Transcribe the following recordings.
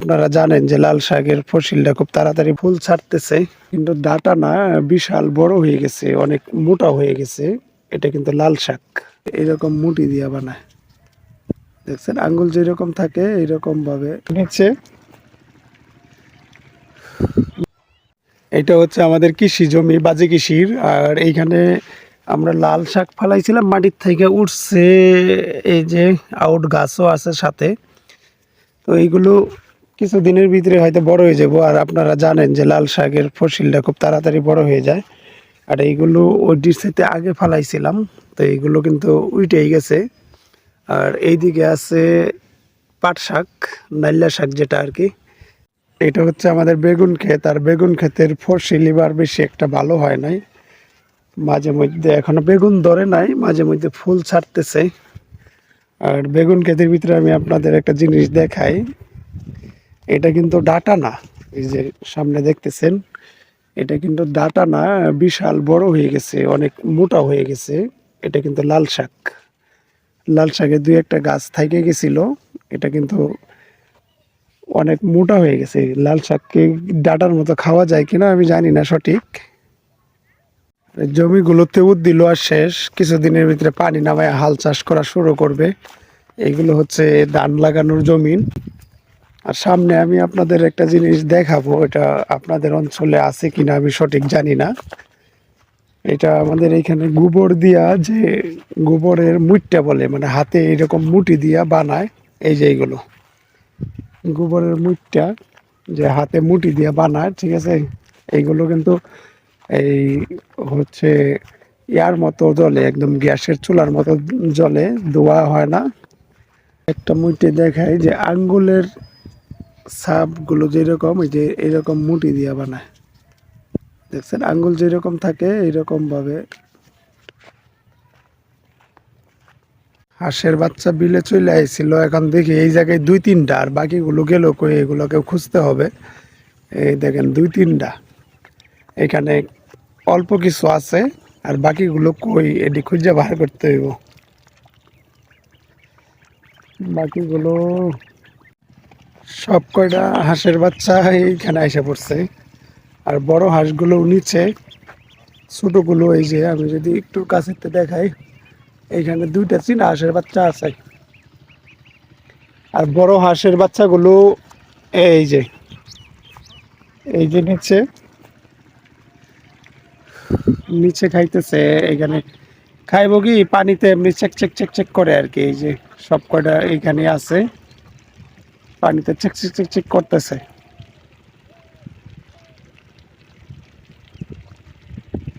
আপনারা জানেন যে লাল শাকের ফসিলটা খুব তাড়াতাড়ি ফুল ছাড়তেছে, কিন্তু ডাটা না বিশাল বড় হয়ে গেছে, অনেক মোটা হয়ে গেছে। এটা কিন্তু লাল শাক। এরকম মুটি দিয়া বানায়। দেখছেন? আঙ্গুল যেরকম থাকে এরকম ভাবে নিচ্ছে এটা হচ্ছে আমাদের কৃষি জমি, বাজে কৃষির। আর এইখানে আমরা লাল শাক ফালাইছিলাম, মাটির থেকে উঠছে এই যে আউট গাছও আছে সাথে। তো এইগুলো কিছু দিনের ভিতরে হয়তো বড় হয়ে যাব। আর আপনারা জানেন যে লাল শাকের ফসিলটা খুব তাড়াতাড়ি বড় হয়ে যায়। আর এইগুলো ওই ডিসেতে আগে ফালাইছিলাম, তো এইগুলো কিন্তু উইটেই গেছে। আর এইদিকে আছে পাট শাক, নাইলা শাক যেটা আর কি। এটা হচ্ছে আমাদের বেগুন ক্ষেত, আর বেগুন ক্ষেতের ফসিল এবার বেশি একটা ভালো হয় নাই। মাঝে মধ্যে এখনও বেগুন ধরে নাই, মাঝে মধ্যে ফুল ছাড়তেছে। আর বেগুন ক্ষেতের ভিতরে আমি আপনাদের একটা জিনিস দেখাই। এটা কিন্তু ডাটা না। এই যে সামনে দেখতেছেন, এটা কিন্তু ডাটা না, বিশাল বড় হয়ে গেছে, অনেক মোটা হয়ে গেছে। এটা কিন্তু লাল শাক। লাল শাকের দুই একটা গাছ থেকে গেছিল। এটা কিন্তু অনেক মোটা হয়ে গেছে। লাল শাককে ডাটার মতো খাওয়া যায় কিনা আমি জানি না সঠিক। জমিগুলোতে উদ্দিল আর শেষ। কিছুদিনের ভিতরে পানি নামায় হাল চাষ করা শুরু করবে। এইগুলো হচ্ছে ধান লাগানোর জমিন। আর সামনে আমি আপনাদের একটা জিনিস দেখাবো এটা আপনাদের অঞ্চলে আছে কিনা আমি সঠিক জানি না। এটা আমাদের এখানে গোবর দিয়া যে গোবরের মুটটা বলে মানে হাতে এরকম মুটি দিয়া বানায়, এই যে এইগুলো। গোবরের মুটটা যে হাতে মুটি দিয়ে বানায়, ঠিক আছে? এইগুলো কিন্তু এই হচ্ছে ইয়ার মতো জলে একদম গ্যাসের চুলার মতো জলে ধোয়া হয় না। একটা মুটে দেখায় যে আঙ্গুলের সাপগুলো যেরকম, এই যে এরকম মুটি দিয়ে বানায়। দেখছেন? আঙ্গুল যেরকম থাকে এরকম ভাবে। হাঁসের বাচ্চা বিলে চলে আইছিল, এখন দেখি এই জায়গায় দুই তিনটা, আর বাকিগুলো গেল কই, এগুলোকে খুঁজতে হবে। এই দেখেন, দুই তিনটা। এখানে অল্প কিছু আছে, আর বাকিগুলো কই, এটি খুঁজে বার করতে হইব। বাকিগুলো সব কয়টা হাঁসের বাচ্চা এইখানে এসে পড়ছে। আর বড় হাঁসগুলো নিচে, ছোটগুলো এই যে আমি যদি একটু কাছেতে দেখাই, এইখানে দুইটা চীনা হাঁসের বাচ্চা আছে। আর বড় হাঁসের বাচ্চাগুলো এই যে এই যে নিচে নিচে খাইতেছে এখানে খাইব কি পানিতে এমনি চেক চেক চেক চেক করে আর কি, এই যে সব কয়টা এইখানে আছে। পানিতে চিক চিক চিক চিক করতেছে।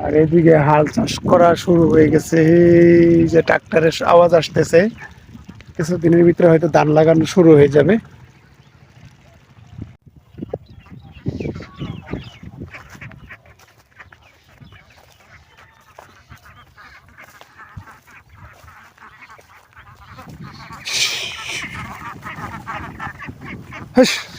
আর এদিকে হাল চাষ করা শুরু হয়ে গেছে। এই যে ট্রাক্টরের আওয়াজ আসতেছে। কিছুদিনের ভিতরে হয়তো ধান লাগানো শুরু হয়ে যাবে। 哎.